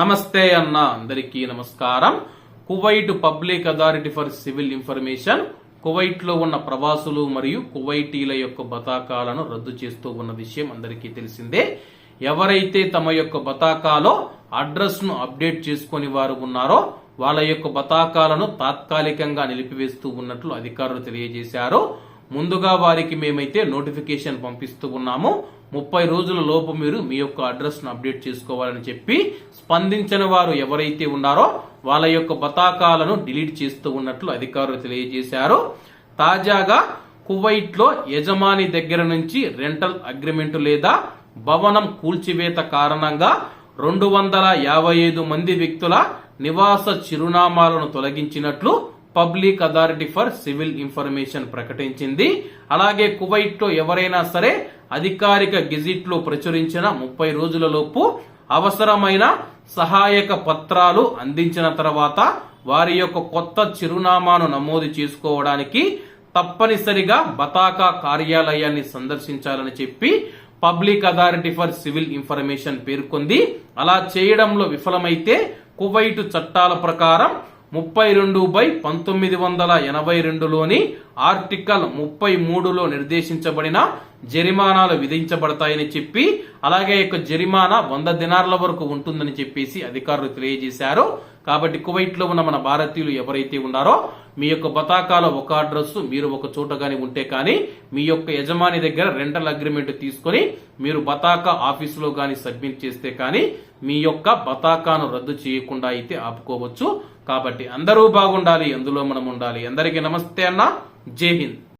నమస్తే అన్న అందరికీ నమస్కారం. Kuwait public authority for civil information. కువైట్లో ఉన్న ప్రవాసులు మరియు కువైటీల యొక్క బతాకాలను రద్దు చేస్తూ ఉన్న విషయం అందరికీ తెలిసిందే. ఎవరైతే తమ యొక్క బతాకాలో అడ్రస్ను అప్డేట్ చేసుకుని వారు ఉన్నారో వాళ్ళ యొక్క బతాకాలను తాత్కాలికంగా నిలిపివేస్తూ ఉన్నట్లు అధికారులు తెలియజేశారు. ముందుగా వారికి మేమైతే నోటిఫికేషన్ పంపిస్తూ ఉన్నాము. ముప్పై రోజుల లోపు మీరు మీ యొక్క అడ్రస్ను అప్డేట్ చేసుకోవాలని చెప్పి స్పందించిన వారు ఎవరైతే ఉన్నారో వాళ్ళ యొక్క బతాకాలను డిలీట్ చేస్తూ ఉన్నట్లు అధికారులు తెలియజేశారు. తాజాగా కువైట్లో యజమాని దగ్గర నుంచి రెంటల్ అగ్రిమెంట్ లేదా భవనం కూల్చివేత కారణంగా రెండు వందల యాభై ఐదు మంది వ్యక్తుల నివాస చిరునామాలను తొలగించినట్లు public authority for civil information ప్రకటించింది. అలాగే కువైట్లో ఎవరైనా సరే అధికారిక గెజిట్లో ప్రచురించిన ముప్పై రోజులలోపు అవసరమైన సహాయక పత్రాలు అందించిన తర్వాత వారి యొక్క కొత్త చిరునామాను నమోదు చేసుకోవడానికి తప్పనిసరిగా బతాకా కార్యాలయాన్ని సందర్శించాలని చెప్పి public authority for civil information పేర్కొంది. అలా చేయడంలో విఫలమైతే కువైట్ చట్టాల ప్రకారం ముప్పై రెండు బై పంతొమ్మిది వందల ఎనభై రెండులోని ఆర్టికల్ ముప్పై మూడులో నిర్దేశించబడిన జరిమానాలు విధించబడతాయని చెప్పి అలాగే యొక్క జరిమానా వంద దినార్ల వరకు ఉంటుందని చెప్పేసి అధికారులు తెలియజేశారు. కాబట్టి కువైట్లో ఉన్న మన భారతీయులు ఎవరైతే ఉన్నారో మీ యొక్క బతాకాల ఒక అడ్రస్ మీరు ఒక చోట కానీ ఉంటే కానీ మీ యొక్క యజమాని దగ్గర రెంటల్ అగ్రిమెంట్ తీసుకొని మీరు బతాకా ఆఫీసులో కానీ సబ్మిట్ చేస్తే కానీ మీ యొక్క బతాకాను రద్దు చేయకుండా అయితే ఆపుకోవచ్చు. కాబట్టి అందరూ బాగుండాలి అందులో మనం ఉండాలి. అందరికీ నమస్తే అన్న. జై హింద్.